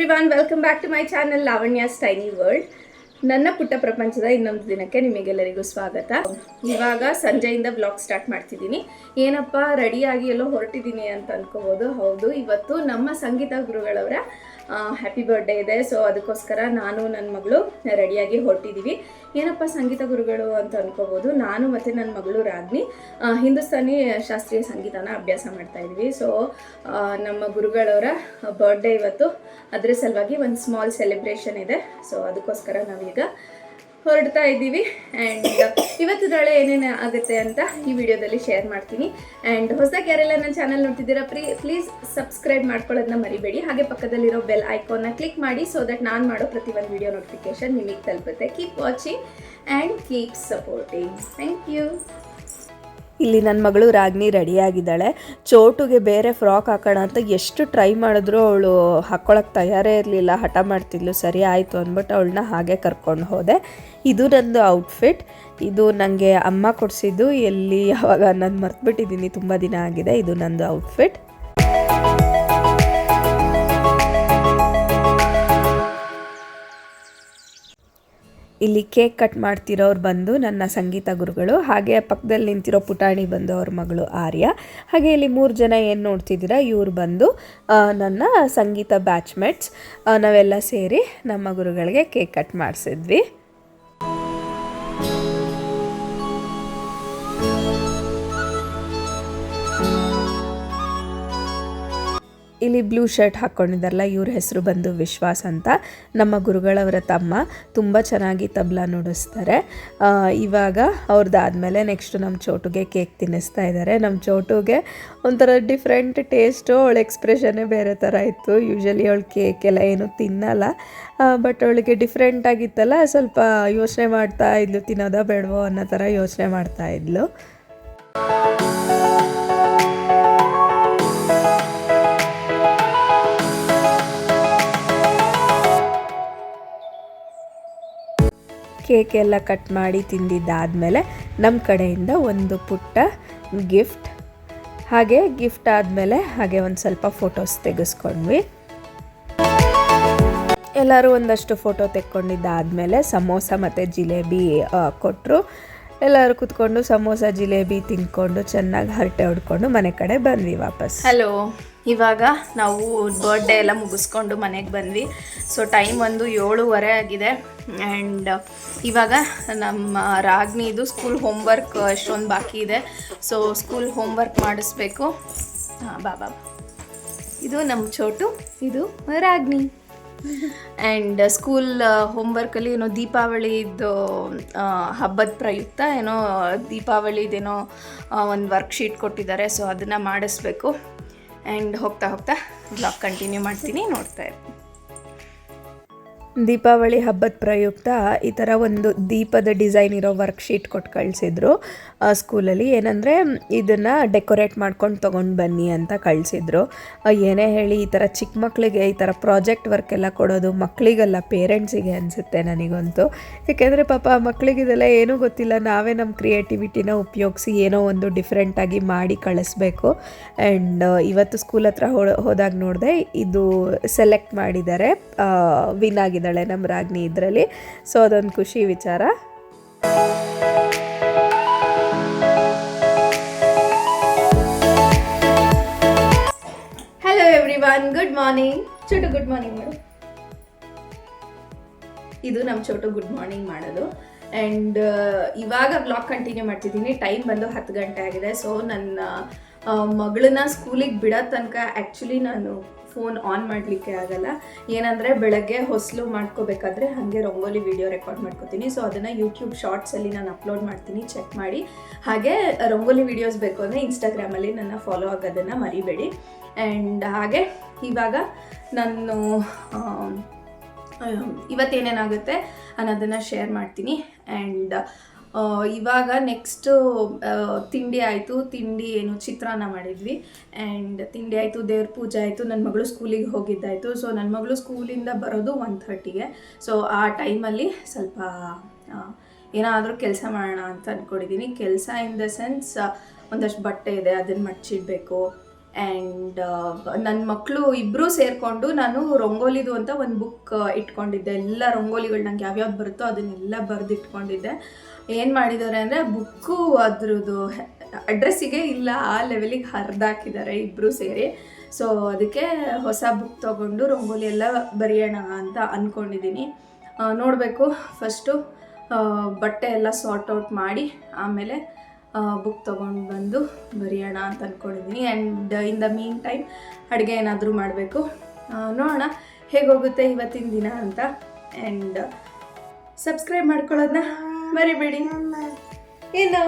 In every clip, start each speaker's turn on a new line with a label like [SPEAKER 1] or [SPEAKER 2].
[SPEAKER 1] Everyone welcome back to my channel Lavanya's tiny world ನನ್ನ ಪುಟ್ಟ ಪ್ರಪಂಚದ ಇನ್ನೊಂದು ದಿನಕ್ಕೆ ನಿಮಗೆಲ್ಲರಿಗೂ ಸ್ವಾಗತ. ಇವಾಗ ಸಂಜೆಯಿಂದ ಬ್ಲಾಗ್ ಸ್ಟಾರ್ಟ್ ಮಾಡ್ತಿದ್ದೀನಿ. ಏನಪ್ಪ ರೆಡಿಯಾಗಿ ಎಲ್ಲೋ ಹೊರಟಿದ್ದೀನಿ ಅಂತ ಅನ್ಕೋಬೋದು. ಹೌದು, ಇವತ್ತು ನಮ್ಮ ಸಂಗೀತ ಗುರುಗಳವರ ಹ್ಯಾಪಿ ಬರ್ಡೇ ಇದೆ. ಸೊ ಅದಕ್ಕೋಸ್ಕರ ನಾನು ನನ್ನ ಮಗಳು ರೆಡಿಯಾಗಿ ಹೊರಟಿದ್ದೀವಿ ಏನಪ್ಪ ಸಂಗೀತ ಗುರುಗಳು ಅಂತ ಅನ್ಕೋಬೋದು. ನಾನು ಮತ್ತು ನನ್ನ ಮಗಳು ರಾಗ್ನಿ ಹಿಂದೂಸ್ತಾನಿ ಶಾಸ್ತ್ರೀಯ ಸಂಗೀತನ ಅಭ್ಯಾಸ ಮಾಡ್ತಾ ಇದ್ವಿ. ಸೊ ನಮ್ಮ ಗುರುಗಳವರ ಬರ್ಡೇ ಇವತ್ತು. ಅದರ ಸಲುವಾಗಿ ಒಂದು ಸ್ಮಾಲ್ ಸೆಲೆಬ್ರೇಷನ್ ಇದೆ. ಸೊ ಅದಕ್ಕೋಸ್ಕರ ನಾವೀಗ ಹೊರಡ್ತಾ ಇದ್ದೀವಿ. ಆ್ಯಂಡ್ ಇವತ್ತು ನಾಳೆ ಏನೇನು ಆಗುತ್ತೆ ಅಂತ ಈ ವಿಡಿಯೋದಲ್ಲಿ ಶೇರ್ ಮಾಡ್ತೀನಿ. ಆ್ಯಂಡ್ ಹೊಸದಾಗಿ ಯಾರೆಲ್ಲ ನನ್ನ ಚಾನಲ್ ನೋಡ್ತಿದ್ದೀರಾ, ಪ್ರೀ ಪ್ಲೀಸ್ ಸಬ್ಸ್ಕ್ರೈಬ್ ಮಾಡ್ಕೊಳ್ಳೋದನ್ನ ಮರಿಬೇಡಿ. ಹಾಗೆ ಪಕ್ಕದಲ್ಲಿರೋ ಬೆಲ್ ಐಕಾನ್ನ ಕ್ಲಿಕ್ ಮಾಡಿ ಸೊ ದಟ್ ನಾನು ಮಾಡೋ ಪ್ರತಿ ಒಂದು ವಿಡಿಯೋ ನೋಟಿಫಿಕೇಶನ್ ನಿಮಗೆ ತಲುಪುತ್ತೆ. Keep watching and keep supporting thank you
[SPEAKER 2] ಇಲ್ಲಿ ನನ್ನ ಮಗಳು ರಾಗ್ನಿ ರೆಡಿಯಾಗಿದ್ದಾಳೆ. ಚೋಟುಗೆ ಬೇರೆ ಫ್ರಾಕ್ ಹಾಕೋಣ ಅಂತ ಎಷ್ಟು ಟ್ರೈ ಮಾಡಿದ್ರು ಅವಳು ಹಾಕ್ಕೊಳಕ್ಕೆ ತಯಾರೇ ಇರಲಿಲ್ಲ. ಹಠ ಮಾಡ್ತಿದ್ಲು, ಸರಿ ಆಯಿತು ಅಂದ್ಬಿಟ್ಟು ಅವಳನ್ನ ಹಾಗೆ ಕರ್ಕೊಂಡು ಹೋದೆ. ಇದು ನಂದು ಔಟ್ಫಿಟ್ ಇದು ನನಗೆ ಅಮ್ಮ ಕೊಡಿಸಿದ್ದು. ಎಲ್ಲಿ ಯಾವಾಗ ನಾನು ಮರ್ತ್ಬಿಟ್ಟಿದ್ದೀನಿ. ತುಂಬ ದಿನ ಆಗಿದೆ. ಇದು ನಂದು ಔಟ್ಫಿಟ್ ಇಲ್ಲಿ ಕೇಕ್ ಕಟ್ ಮಾಡ್ತಿರೋರು ಬಂದು ನನ್ನ ಸಂಗೀತ ಗುರುಗಳು, ಹಾಗೆ ಪಕ್ಕದಲ್ಲಿ ನಿಂತಿರೋ ಪುಟಾಣಿ ಬಂದು ಅವ್ರ ಮಗಳು ಆರ್ಯ. ಹಾಗೆ ಇಲ್ಲಿ ಮೂರು ಜನ ಏನು ನೋಡ್ತಿದ್ದೀರಾ, ಇವ್ರು ಬಂದು ನನ್ನ ಸಂಗೀತ ಬ್ಯಾಚ್ಮೆಟ್ಸ್ ನಾವೆಲ್ಲ ಸೇರಿ ನಮ್ಮ ಗುರುಗಳಿಗೆ ಕೇಕ್ ಕಟ್ ಮಾಡಿಸಿದ್ವಿ. ಇಲ್ಲಿ ಬ್ಲೂ ಶರ್ಟ್ ಹಾಕ್ಕೊಂಡಿದ್ದಾರಲ್ಲ ಇವ್ರ ಹೆಸರು ಬಂದು ವಿಶ್ವಾಸ್ ಅಂತ. ನಮ್ಮ ಗುರುಗಳವರ ತಮ್ಮ ತುಂಬ ಚೆನ್ನಾಗಿ ತಬ್ಲ ನುಡಿಸ್ತಾರೆ. ಇವಾಗ ಅವ್ರದ್ದಾದಮೇಲೆ ನೆಕ್ಸ್ಟ್ ನಮ್ಮ ಚೋಟುಗೆ ಕೇಕ್ ತಿನ್ನಿಸ್ತಾ ಇದ್ದಾರೆ ನಮ್ಮ ಚೋಟುಗೆ ಒಂಥರ ಡಿಫ್ರೆಂಟ್ ಟೇಸ್ಟು ಅವಳ ಎಕ್ಸ್ಪ್ರೆಷನ್ನೇ ಬೇರೆ ಥರ ಇತ್ತು. ಯೂಶಲಿ ಅವಳು ಕೇಕ್ ಎಲ್ಲ ಏನು ತಿನ್ನಲ್ಲ. ಬಟ್ ಅವಳಿಗೆ ಡಿಫ್ರೆಂಟ್ ಆಗಿತ್ತಲ್ಲ, ಸ್ವಲ್ಪ ಯೋಚನೆ ಮಾಡ್ತಾ ಇದ್ಲು, ತಿನ್ನೋದಾ ಬೇಡವೋ ಅನ್ನೋ ಥರ ಯೋಚನೆ ಮಾಡ್ತಾ ಇದ್ಲು. ಕೇಕ್ ಎಲ್ಲ ಕಟ್ ಮಾಡಿ ತಿಂದಿದ್ದಾದಮೇಲೆ ನಮ್ಮ ಕಡೆಯಿಂದ ಒಂದು ಪುಟ್ಟ ಗಿಫ್ಟ್. ಹಾಗೆ ಗಿಫ್ಟ್ ಆದಮೇಲೆ ಹಾಗೆ ಒಂದು ಸ್ವಲ್ಪ ಫೋಟೋಸ್ ತೆಗೆಸ್ಕೊಂಡ್ವಿ. ಎಲ್ಲರೂ ಒಂದಷ್ಟು ಫೋಟೋ ತೆಕ್ಕೊಂಡಿದ್ದಾದಮೇಲೆ ಸಮೋಸ ಮತ್ತು ಜಿಲೇಬಿ ಕೊಟ್ಟರು ಎಲ್ಲರೂ ಕುತ್ಕೊಂಡು ಸಮೋಸ, ಜಿಲೇಬಿ ತಿನ್ಕೊಂಡು ಚೆನ್ನಾಗಿ ಹರಟೆ ಹೊಡ್ಕೊಂಡು ಮನೆ ಕಡೆ ಬಂದ್ವಿ ವಾಪಸ್.
[SPEAKER 1] ಹಲೋ ಇವಾಗ ನಾವು ಬರ್ಡೇ ಎಲ್ಲ ಮುಗಿಸ್ಕೊಂಡು ಮನೆಗೆ ಬಂದ್ವಿ. ಸೊ ಟೈಮ್ ಒಂದು ಏಳುವರೆ ಆಗಿದೆ. ಆ್ಯಂಡ್ ಇವಾಗ ನಮ್ಮ ರಾಗ್ನಿದು ಸ್ಕೂಲ್ ಹೋಮ್ವರ್ಕ್ ಎಷ್ಟೊಂದು ಬಾಕಿ ಇದೆ. ಸೊ ಸ್ಕೂಲ್ ಹೋಮ್ವರ್ಕ್ ಮಾಡಿಸ್ಬೇಕು. ಹಾಂ, ಬಾ ಬಾ. ಬಾ. ಇದು ನಮ್ಮ ಚೋಟು, ಇದು ರಾಗ್ನಿ. ಆ್ಯಂಡ್ ಸ್ಕೂಲ್ ಹೋಮ್ವರ್ಕಲ್ಲಿ ಏನೋ ದೀಪಾವಳಿದು ಹಬ್ಬದ ಪ್ರಯುಕ್ತ ಏನೋ ದೀಪಾವಳಿದೇನೋ ಒಂದು ವರ್ಕ್ಶೀಟ್ ಕೊಟ್ಟಿದ್ದಾರೆ. ಸೊ ಅದನ್ನು ಮಾಡಿಸ್ಬೇಕು. ಆ್ಯಂಡ್ ಹೋಗ್ತಾ ಹೋಗ್ತಾ ಬ್ಲಾಗ್ ಕಂಟಿನ್ಯೂ ಮಾಡ್ತೀನಿ ನೋಡ್ತಾ ಇರ್ತೀನಿ
[SPEAKER 2] ದೀಪಾವಳಿ ಹಬ್ಬದ ಪ್ರಯುಕ್ತ ಈ ಥರ ಒಂದು ದೀಪದ ಡಿಸೈನ್ ಇರೋ ವರ್ಕ್ಶೀಟ್ ಕೊಟ್ಟು ಕಳಿಸಿದ್ರು. ಸ್ಕೂಲಲ್ಲಿ ಏನಂದರೆ ಇದನ್ನು ಡೆಕೋರೇಟ್ ಮಾಡ್ಕೊಂಡು ತೊಗೊಂಡು ಬನ್ನಿ ಅಂತ ಕಳಿಸಿದ್ರು. ಏನೇ ಹೇಳಿ ಈ ಥರ ಚಿಕ್ಕ ಮಕ್ಕಳಿಗೆ ಈ ಥರ ಪ್ರಾಜೆಕ್ಟ್ ವರ್ಕ್ ಎಲ್ಲ ಕೊಡೋದು ಮಕ್ಕಳಿಗಲ್ಲ ಪೇರೆಂಟ್ಸಿಗೆ ಅನಿಸುತ್ತೆ ನನಗಂತೂ. ಏಕೆಂದರೆ ಪಾಪ ಮಕ್ಕಳಿಗೆ ಇದೆಲ್ಲ ಏನೂ ಗೊತ್ತಿಲ್ಲ, ನಾವೇ ನಮ್ಮ ಕ್ರಿಯೇಟಿವಿಟಿನ ಉಪಯೋಗಿಸಿ ಏನೋ ಒಂದು ಡಿಫ್ರೆಂಟಾಗಿ ಮಾಡಿ ಕಳಿಸ್ಬೇಕು. ಆ್ಯಂಡ್ ಇವತ್ತು ಸ್ಕೂಲ್ ಹತ್ರ ಹೋದಾಗ ನೋಡಿದೆ ಇದು ಸೆಲೆಕ್ಟ್ ಮಾಡಿದ್ದಾರೆ ವಿನ್ ಆಗಿದ್ದಾಳೆ ನಮ್ಮ ರಾಜ್ಞಿ ಇದರಲ್ಲಿ. ಸೊ ಅದೊಂದು ಖುಷಿ ವಿಚಾರ.
[SPEAKER 1] Hello everyone good morning Chotu good morning madam ಇದು ನಮ್ಮ ಚೋಟು ಗುಡ್ ಮಾರ್ನಿಂಗ್ ಮಾಡೋದು ಆ್ಯಂಡ್ ಇವಾಗ ಬ್ಲಾಗ್ ಕಂಟಿನ್ಯೂ ಮಾಡ್ತಿದ್ದೀನಿ. ಟೈಮ್ ಬಂದು ಹತ್ತು ಗಂಟೆ ಆಗಿದೆ. ಸೊ ನನ್ನ ಮಗಳನ್ನ ಸ್ಕೂಲಿಗೆ ಬಿಡೋ ತನಕ ಆ್ಯಕ್ಚುಲಿ ನಾನು ಫೋನ್ ಆನ್ ಮಾಡಲಿಕ್ಕೆ ಆಗಲ್ಲ. ಏನಂದರೆ ಬೆಳಗ್ಗೆ ಹೊಸಲು ಮಾಡ್ಕೋಬೇಕಾದ್ರೆ ಹಾಗೆ ರಂಗೋಲಿ ವಿಡಿಯೋ ರೆಕಾರ್ಡ್ ಮಾಡ್ಕೋತೀನಿ. ಸೊ ಅದನ್ನು ಯೂಟ್ಯೂಬ್ ಶಾರ್ಟ್ಸಲ್ಲಿ ನಾನು ಅಪ್ಲೋಡ್ ಮಾಡ್ತೀನಿ ಚೆಕ್ ಮಾಡಿ. ಹಾಗೆ ರಂಗೋಲಿ ವಿಡಿಯೋಸ್ ಬೇಕು ಅಂದರೆ ಇನ್ಸ್ಟಾಗ್ರಾಮಲ್ಲಿ ನನ್ನ ಫಾಲೋ ಆಗೋದನ್ನು ಮರಿಬೇಡಿ. ಆ್ಯಂಡ್ ಹಾಗೆ ಇವಾಗ ನಾನು ಇವತ್ತೇನೇನಾಗುತ್ತೆ ಅನ್ನೋದನ್ನು ಶೇರ್ ಮಾಡ್ತೀನಿ. ಆ್ಯಂಡ್ ಇವಾಗ ನೆಕ್ಸ್ಟು ತಿಂಡಿ ಆಯಿತು. ತಿಂಡಿ ಏನು ಚಿತ್ರಾನ್ನ ಮಾಡಿದ್ವಿ. ಆ್ಯಂಡ್ ತಿಂಡಿ ಆಯಿತು, ದೇವ್ರ ಪೂಜೆ ಆಯಿತು ನನ್ನ ಮಗಳು ಸ್ಕೂಲಿಗೆ ಹೋಗಿದ್ದಾಯಿತು. ಸೊ ನನ್ನ ಮಗಳು ಸ್ಕೂಲಿಂದ ಬರೋದು ಒನ್ ಥರ್ಟಿಗೆ ಸೊ ಆ ಟೈಮಲ್ಲಿ ಸ್ವಲ್ಪ ಏನಾದರೂ ಕೆಲಸ ಮಾಡೋಣ ಅಂತ ಅಂದ್ಕೊಂಡಿದ್ದೀನಿ ಕೆಲಸ ಇನ್ ದ ಸೆನ್ಸ್ ಒಂದಷ್ಟು ಬಟ್ಟೆ ಇದೆ ಅದನ್ನು ಮಡ್ಚಿಡಬೇಕು. ಆ್ಯಂಡ್ ನನ್ನ ಮಕ್ಕಳು ಇಬ್ಬರೂ ಸೇರಿಕೊಂಡು ನಾನು ರಂಗೋಲಿದು ಅಂತ ಒಂದು ಬುಕ್ ಇಟ್ಕೊಂಡಿದ್ದೆ. ಎಲ್ಲ ರಂಗೋಲಿಗಳು ನಂಗೆ ಯಾವ್ಯಾವ್ದು ಬರುತ್ತೋ ಅದನ್ನೆಲ್ಲ ಬರೆದು ಇಟ್ಕೊಂಡಿದ್ದೆ ಏನು ಮಾಡಿದ್ದಾರೆ ಅಂದರೆ ಬುಕ್ಕು ಅದ್ರದ್ದು ಅಡ್ರೆಸ್ಸಿಗೆ ಇಲ್ಲ, ಆ ಲೆವೆಲಿಗೆ ಹರಿದಾಕಿದ್ದಾರೆ ಇಬ್ಬರೂ ಸೇರಿ. ಸೊ ಅದಕ್ಕೆ ಹೊಸ ಬುಕ್ ತೊಗೊಂಡು ರಂಗೋಲಿ ಎಲ್ಲ ಬರೆಯೋಣ ಅಂತ ಅಂದ್ಕೊಂಡಿದ್ದೀನಿ ನೋಡಬೇಕು. ಫಸ್ಟು ಬಟ್ಟೆ ಎಲ್ಲ ಸಾರ್ಟ್ ಔಟ್ ಮಾಡಿ, ಆಮೇಲೆ ಬುಕ್ ತೊಗೊಂಡು ಬಂದು ಬರೆಯೋಣ ಅಂತ ಅಂದ್ಕೊಂಡಿದ್ದೀನಿ and in the mean time ಅಡುಗೆ ಏನಾದರೂ ಮಾಡಬೇಕು. ನೋಡೋಣ ಹೇಗೋಗುತ್ತೆ ಇವತ್ತಿನ ದಿನ ಅಂತ. ಆ್ಯಂಡ್ ಸಬ್ಸ್ಕ್ರೈಬ್ ಮಾಡ್ಕೊಳ್ಳೋದನ್ನ ಮರಿಬೇಡಿ. ಏನು?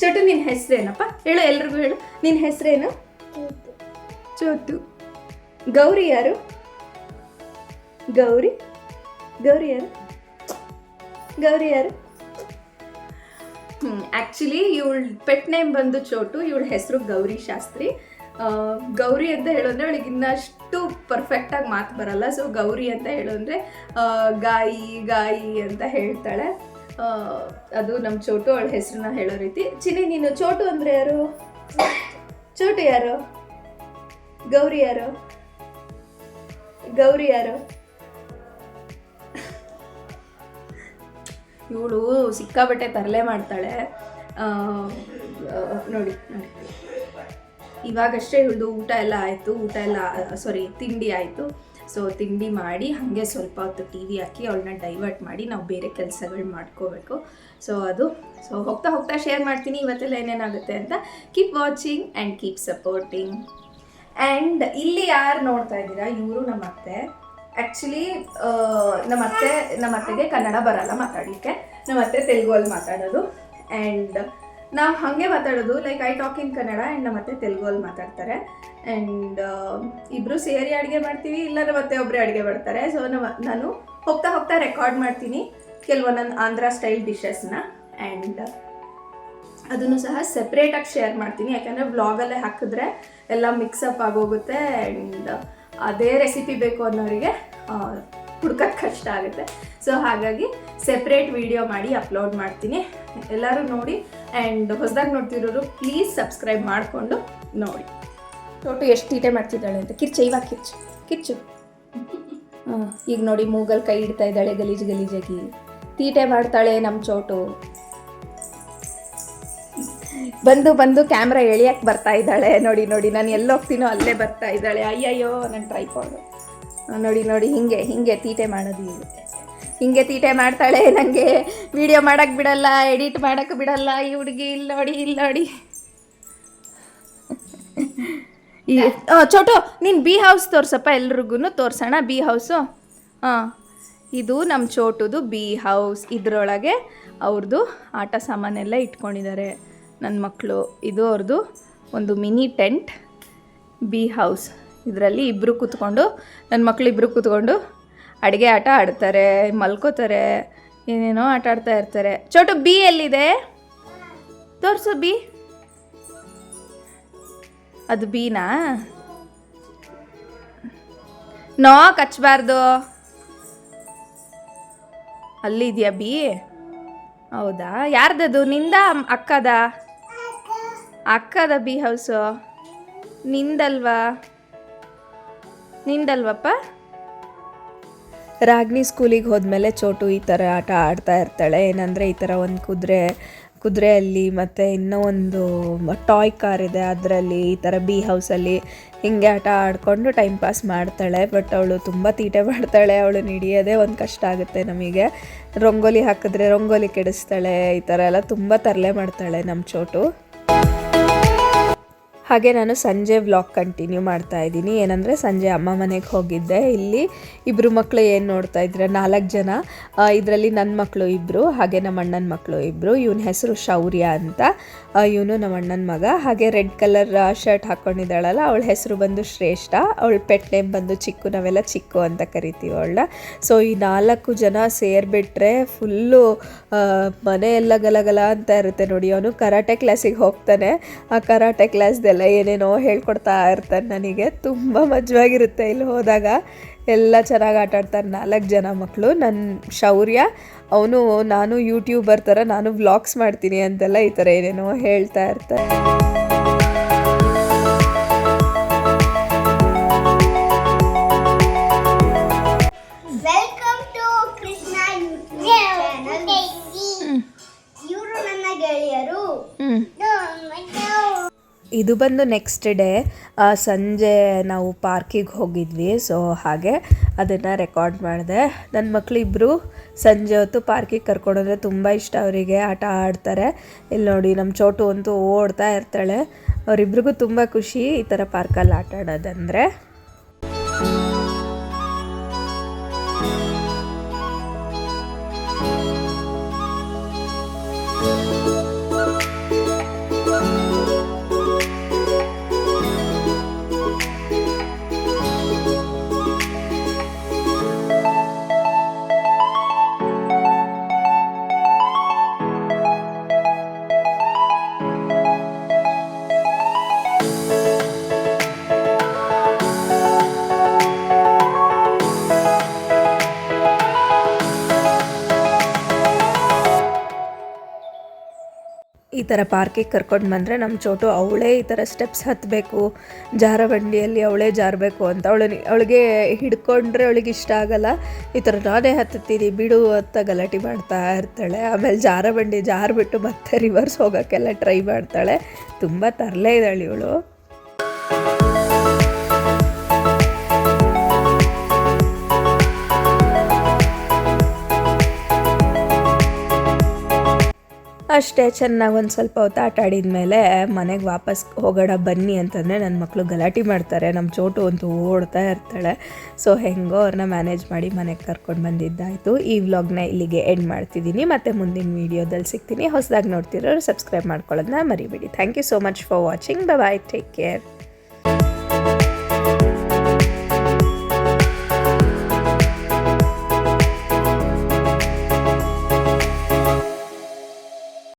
[SPEAKER 1] ಚೋಟು ನಿನ್ನ ಹೆಸರೇನಪ್ಪ? ಹೇಳು, ಎಲ್ರಿಗೂ ಹೇಳು. ನಿನ್ನ ಹೆಸರೇನು? ಚೋಟು. ಗೌರಿ ಯಾರು? ಗೌರಿ? ಗೌರಿ ಯಾರು? ಗೌರಿ ಯಾರು? ಆ್ಯಕ್ಚುಲಿ ಇವಳ ಪೆಟ್ ನೇಮ್ ಬಂದು ಚೋಟು, ಇವಳ ಹೆಸರು ಗೌರಿ ಶಾಸ್ತ್ರಿ. ಗೌರಿ ಅಂತ ಹೇಳೋದ್ರೆ ಅವಳಿಗೆ ಇನ್ನಷ್ಟು ಪರ್ಫೆಕ್ಟಾಗಿ ಮಾತು ಬರಲ್ಲ. ಸೊ ಗೌರಿ ಅಂತ ಹೇಳೋದ್ರೆ ಗಾಯಿ ಗಾಯಿ ಅಂತ ಹೇಳ್ತಾಳೆ. ಅದು ನಮ್ಮ ಚೋಟು, ಅವಳ ಹೆಸರನ್ನ ಹೇಳೋ ರೀತಿ. ಚಿನ್ನಿ, ನೀನು ಚೋಟು ಅಂದರೆ ಯಾರು? ಚೋಟು ಯಾರು? ಗೌರಿ ಯಾರು? ಗೌರಿ ಯಾರು? ಇವಳು ಸಿಕ್ಕಾಬಟ್ಟೆ ತರಲೆ ಮಾಡ್ತಾಳೆ. ನೋಡಿ ನೋಡಿ. ಇವಾಗಷ್ಟೇ ಇವಳು ಊಟ ಎಲ್ಲ ಆಯಿತು, ಊಟ ಎಲ್ಲ ಸಾರಿ ತಿಂಡಿ ಆಯಿತು. ಸೊ ತಿಂಡಿ ಮಾಡಿ ಹಾಗೆ ಸ್ವಲ್ಪ ಹೊತ್ತು ಟಿ ವಿ ಹಾಕಿ ಅವಳನ್ನ ಡೈವರ್ಟ್ ಮಾಡಿ ನಾವು ಬೇರೆ ಕೆಲಸಗಳು ಮಾಡ್ಕೋಬೇಕು. ಸೊ ಅದು ಸೊ ಹೋಗ್ತಾ ಹೋಗ್ತಾ ಶೇರ್ ಮಾಡ್ತೀನಿ ಇವತ್ತೆಲ್ಲ ಏನೇನಾಗುತ್ತೆ ಅಂತ. Keep watching and keep supporting and ಇಲ್ಲಿ ಯಾರು ನೋಡ್ತಾ ಇದ್ದೀರಾ? ಇವರು ನಮ್ಮ ಅತ್ತೆ ಆ್ಯಕ್ಚುಲಿ ನಮ್ಮ ಅತ್ತೆ, ನಮ್ಮ ಅತ್ತೆಗೆ ಕನ್ನಡ ಬರಲ್ಲ ಮಾತಾಡಲಿಕ್ಕೆ. ನಮ್ಮ ಅತ್ತೆ ತೆಲುಗಲ್ಲಿ ಮಾತಾಡೋದು. ಆ್ಯಂಡ್ ನಾವು ಹಾಗೆ ಮಾತಾಡೋದು. Like I talk in Kannada and ನಮ್ಮ ಅತ್ತೆ ತೆಲುಗಲ್ಲಿ ಮಾತಾಡ್ತಾರೆ. ಆ್ಯಂಡ್ ಇಬ್ಬರು ಸೇರಿ ಅಡುಗೆ ಮಾಡ್ತೀವಿ. ಇಲ್ಲ, ನಮ್ಮ ಅತ್ತೆ ಒಬ್ಬರೇ ಅಡುಗೆ ಮಾಡ್ತಾರೆ. ಸೊ ನಮ್ಮ, ನಾನು ಹೋಗ್ತಾ ಹೋಗ್ತಾ ರೆಕಾರ್ಡ್ ಮಾಡ್ತೀನಿ ಕೆಲವೊಂದೊಂದು ಆಂಧ್ರ ಸ್ಟೈಲ್ ಡಿಶಸ್ನ ಆ್ಯಂಡ್ ಅದನ್ನು ಸಹ ಸೆಪ್ರೇಟಾಗಿ ಶೇರ್ ಮಾಡ್ತೀನಿ. ಯಾಕಂದರೆ ವ್ಲಾಗಲ್ಲೇ ಹಾಕಿದ್ರೆ ಎಲ್ಲ ಮಿಕ್ಸಪ್ ಆಗೋಗುತ್ತೆ ಆ್ಯಂಡ್ ಅದೇ ರೆಸಿಪಿ ಬೇಕು ಅನ್ನೋರಿಗೆ ಹುಡ್ಕೋದು ಕಷ್ಟ ಆಗುತ್ತೆ. ಸೊ ಹಾಗಾಗಿ ಸೆಪ್ರೇಟ್ ವಿಡಿಯೋ ಮಾಡಿ ಅಪ್ಲೋಡ್ ಮಾಡ್ತೀನಿ. ಎಲ್ಲರೂ ನೋಡಿ ಆ್ಯಂಡ್ ಹೊಸದಾಗಿ ನೋಡ್ತಿರೋರು ಪ್ಲೀಸ್ ಸಬ್ಸ್ಕ್ರೈಬ್ ಮಾಡಿಕೊಂಡು ನೋಡಿ. ಟೋಟು ಎಷ್ಟು ತೀಟೆ ಮಾಡ್ತಿದ್ದಾಳೆ ಅಂತ. ಕಿರ್ಚು ಇವಾಗ ಕಿರ್ಚು. ಕಿರ್ಚು. ಹಾಂ ಈಗ ನೋಡಿ ಮೂಗಲ್ ಕೈ ಇಡ್ತಾ ಇದ್ದಾಳೆ ಗಲೀಜು ಗಲೀಜಾಗಿ. ತೀಟೆ ಮಾಡ್ತಾಳೆ ನಮ್ಮ ಚೋಟು. ಬಂದು ಬಂದು ಕ್ಯಾಮ್ರಾ ಎಳಿಯಕ್ಕೆ ಬರ್ತಾ ಇದ್ದಾಳೆ. ನೋಡಿ ನೋಡಿ ನಾನು ಎಲ್ಲೋಗ್ತೀನೋ ಅಲ್ಲೇ ಬರ್ತಾ ಇದ್ದಾಳೆ. ಅಯ್ಯಯ್ಯೋ ನನ್ನ ಟ್ರೈಪಾಡು ನೋಡಿ ನೋಡಿ, ಹಿಂಗೆ ಹಿಂಗೆ ತೀಟೆ ಮಾಡೋದು ಇವ್ಳು. ಹಿಂಗೆ ತೀಟೆ ಮಾಡ್ತಾಳೆ ನನಗೆ ವಿಡಿಯೋ ಮಾಡೋಕ್ಕೆ ಬಿಡಲ್ಲ ಎಡಿಟ್ ಮಾಡೋಕ್ಕೆ ಬಿಡಲ್ಲ, ಈ ಹುಡುಗಿ ಇಲ್ಲಿ ನೋಡಿ ಇಲ್ಲಿ ನೋಡಿ. ಈ ಚೋಟು, ನೀನು ಬಿ ಹೌಸ್ ತೋರ್ಸಪ್ಪ ಎಲ್ರಿಗೂ ತೋರ್ಸೋಣ ಬಿ ಹೌಸು ಹಾಂ. ಇದು ನಮ್ಮ ಚೋಟುದು ಬಿ ಹೌಸ್ ಇದರೊಳಗೆ ಅವ್ರದ್ದು ಆಟ ಸಾಮಾನೆಲ್ಲ ಇಟ್ಕೊಂಡಿದ್ದಾರೆ ನನ್ನ ಮಕ್ಕಳು ಇದು ಅವ್ರದ್ದು ಒಂದು ಮಿನಿ ಟೆಂಟ್ ಬಿ ಹೌಸ್ ಇದರಲ್ಲಿ ಇಬ್ಬರು ಕೂತ್ಕೊಂಡು ನನ್ನ ಮಕ್ಕಳು ಇಬ್ಬರು ಕೂತ್ಕೊಂಡು ಅಡುಗೆ ಆಟ ಆಡ್ತಾರೆ, ಮಲ್ಕೋತಾರೆ, ಏನೇನೋ ಆಟ ಆಡ್ತಾ ಇರ್ತಾರೆ. ಚೋಟು, ಬಿ ಎಲ್ಲಿದೆ? ತೋರಿಸು, ಬಿ. ಅದು ಬೀನಾ? ನೋ ಕಚ್ಚಬಾರ್ದು ಅಲ್ಲಿದೆಯಾ ಬಿ? ಹೌದಾ? ಯಾರ್ದದು? ನಿಂದ ಅಕ್ಕದ? ಅಕ್ಕದ ಬಿ ಹೌಸು. ನಿಂದಲ್ವಾ? ನಿಂದಲ್ವಪ್ಪ?
[SPEAKER 2] ರಾಗ್ನಿ ಸ್ಕೂಲಿಗೆ ಹೋದ್ಮೇಲೆ ಚೋಟು ಈ ಥರ ಆಟ ಆಡ್ತಾ ಇರ್ತಾಳೆ. ಏನಂದರೆ ಈ ಥರ ಒಂದು ಕುದುರೆ, ಕುದುರೆಯಲ್ಲಿ ಮತ್ತು ಇನ್ನೂ ಒಂದು ಟಾಯ್ ಕಾರ್ ಇದೆ, ಅದರಲ್ಲಿ ಈ ಥರ ಬಿ ಹೌಸಲ್ಲಿ ಹಿಂಗೆ ಆಟ ಆಡಿಕೊಂಡು ಟೈಮ್ ಪಾಸ್ ಮಾಡ್ತಾಳೆ. ಬಟ್ ಅವಳು ತುಂಬ ತೀಟೆ ಮಾಡ್ತಾಳೆ. ಅವಳು ಹಿಡಿಯೋದೇ ಒಂದು ಕಷ್ಟ ಆಗುತ್ತೆ ನಮಗೆ. ರಂಗೋಲಿ ಹಾಕಿದ್ರೆ ರಂಗೋಲಿ ಕೆಡಿಸ್ತಾಳೆ. ಈ ಥರ ಎಲ್ಲ ತುಂಬ ತರಲೆ ಮಾಡ್ತಾಳೆ ನಮ್ಮ ಚೋಟು. ಹಾಗೆ ನಾನು ಸಂಜೆ ವ್ಲಾಗ್ ಕಂಟಿನ್ಯೂ ಮಾಡ್ತಾ ಇದ್ದೀನಿ. ಏನಂದರೆ ಸಂಜೆ ಅಮ್ಮ ಮನೆಗೆ ಹೋಗಿದ್ದೆ. ಇಲ್ಲಿ ಇಬ್ಬರು ಮಕ್ಕಳು ಏನು ನೋಡ್ತಾ ಇದ್ರೆ, ನಾಲ್ಕು ಜನ. ಇದರಲ್ಲಿ ನನ್ನ ಮಕ್ಕಳು ಇಬ್ಬರು ಹಾಗೆ ನಮ್ಮ ಅಣ್ಣನ ಮಕ್ಕಳು ಇಬ್ಬರು ಇವನ ಹೆಸರು ಶೌರ್ಯ ಅಂತ. ಇವನು ನಮ್ಮ ಅಣ್ಣನ ಮಗ. ಹಾಗೆ ರೆಡ್ ಕಲರ್ ಶರ್ಟ್ ಹಾಕ್ಕೊಂಡಿದ್ದಾಳಲ್ಲ ಅವಳ ಹೆಸರು ಬಂದು ಶ್ರೇಷ್ಠ. ಅವಳ ಪೆಟ್ ನೇಮ್ ಬಂದು ಚಿಕ್ಕು, ನಾವೆಲ್ಲ ಚಿಕ್ಕು ಅಂತ ಕರಿತೀವಿ ಅವಳನ್ನ. ಸೊ ಈ ನಾಲ್ಕು ಜನ ಸೇರಿಬಿಟ್ರೆ ಫುಲ್ಲು ಮನೆ ಎಲ್ಲ ಗಲಗಲ ಅಂತ ಇರುತ್ತೆ ನೋಡಿ ಅವನು. ಕರಾಟೆ ಕ್ಲಾಸಿಗೆ ಹೋಗ್ತಾನೆ. ಆ ಕರಾಟೆ ಕ್ಲಾಸ್ದೆಲ್ಲ ಏನೇನೋ ಹೇಳ್ಕೊಡ್ತಾ ಇರ್ತಾರೆ ನನಗೆ. ತುಂಬ ಮಜವಾಗಿರುತ್ತೆ ಇಲ್ಲಿ ಹೋದಾಗ. ಎಲ್ಲ ಚೆನ್ನಾಗಿ ಆಟಾಡ್ತಾರೆ ನಾಲ್ಕು ಜನ ಮಕ್ಕಳು ನನ್ನ ಶೌರ್ಯ, ಅವನು, ನಾನು ಯೂಟ್ಯೂಬರ್ ಥರ ನಾನು ವ್ಲಾಗ್ಸ್ ಮಾಡ್ತೀನಿ ಅಂತೆಲ್ಲ ಈ ಥರ ಏನೇನೋ ಹೇಳ್ತಾ ಇರ್ತಾರೆ. ಇದು ಬಂದು ನೆಕ್ಸ್ಟ್ ಡೇ ಸಂಜೆ ನಾವು ಪಾರ್ಕಿಗೆ ಹೋಗಿದ್ವಿ. ಸೊ ಹಾಗೆ ಅದನ್ನು ರೆಕಾರ್ಡ್ ಮಾಡಿದೆ. ನನ್ನ ಮಕ್ಕಳಿಬ್ಬರು ಸಂಜೆ ಹೊತ್ತು ಪಾರ್ಕಿಗೆ ಕರ್ಕೊಂಡ್ರೆ ತುಂಬ ಇಷ್ಟ ಅವರಿಗೆ. ಆಟ ಆಡ್ತಾರೆ. ಇಲ್ಲಿ ನೋಡಿ ನಮ್ಮ ಚೋಟು ಅಂತೂ ಓಡ್ತಾ ಇರ್ತಾಳೆ. ಅವರಿಬ್ರಿಗೂ ತುಂಬ ಖುಷಿ ಈ ಥರ ಪಾರ್ಕಲ್ಲಿ ಆಟ ಆಡೋದಂದರೆ. ಥರ ಪಾರ್ಕಿಗೆ ಕರ್ಕೊಂಡು ಬಂದರೆ ನಮ್ಮ ಚೋಟು ಅವಳೇ ಈ ಥರ ಸ್ಟೆಪ್ಸ್ ಹತ್ತಬೇಕು ಜಾರ ಬಂಡಿಯಲ್ಲಿ ಅವಳೇ ಜಾರಬೇಕು ಅಂತ ಅವಳು ಅವಳಿಗೆ ಹಿಡ್ಕೊಂಡ್ರೆ ಅವಳಿಗೆ ಇಷ್ಟ ಆಗಲ್ಲ. ಈ ಥರ ನಾನೇ ಹತ್ತುತ್ತೀನಿ ಬಿಡು ಅಂತ ಗಲಾಟೆ ಮಾಡ್ತಾ ಇರ್ತಾಳೆ. ಆಮೇಲೆ ಜಾರ ಬಂಡಿ ಜಾರ್ಬಿಟ್ಟು ಮತ್ತೆ ರಿವರ್ಸ್ ಹೋಗೋಕ್ಕೆಲ್ಲ ಟ್ರೈ ಮಾಡ್ತಾಳೆ. ತುಂಬ ತರಲೇ ಇದ್ದಾಳೆ ಇವಳು. ಅಷ್ಟೇ ಚೆನ್ನಾಗಿ ಒಂದು ಸ್ವಲ್ಪ ಹೊತ್ತು ಆಟ ಆಡಿದ ಮೇಲೆ ಮನೆಗೆ ವಾಪಸ್ ಹೋಗೋಣ ಬನ್ನಿ ಅಂತಂದರೆ ನನ್ನ ಮಕ್ಕಳು ಗಲಾಟೆ ಮಾಡ್ತಾರೆ. ನಮ್ಮ ಚೋಟು ಅಂತೂ ಓಡ್ತಾ ಇರ್ತಾಳೆ. ಸೊ ಹೆಂಗೋ ಅವ್ರನ್ನ ಮ್ಯಾನೇಜ್ ಮಾಡಿ ಮನೆಗೆ ಕರ್ಕೊಂಡು ಬಂದಿದ್ದಾಯಿತು. ಈ ವ್ಲಾಗ್ನ ಇಲ್ಲಿಗೆ ಎಂಡ್ ಮಾಡ್ತಿದ್ದೀನಿ. ಮತ್ತು ಮುಂದಿನ ವೀಡಿಯೋದಲ್ಲಿ ಸಿಗ್ತೀನಿ. ಹೊಸದಾಗಿ ನೋಡ್ತಿರೋರು ಸಬ್ಸ್ಕ್ರೈಬ್ ಮಾಡ್ಕೊಳ್ಳೋದನ್ನ ಮರಿಬೇಡಿ. Thank you so much for watching bye take care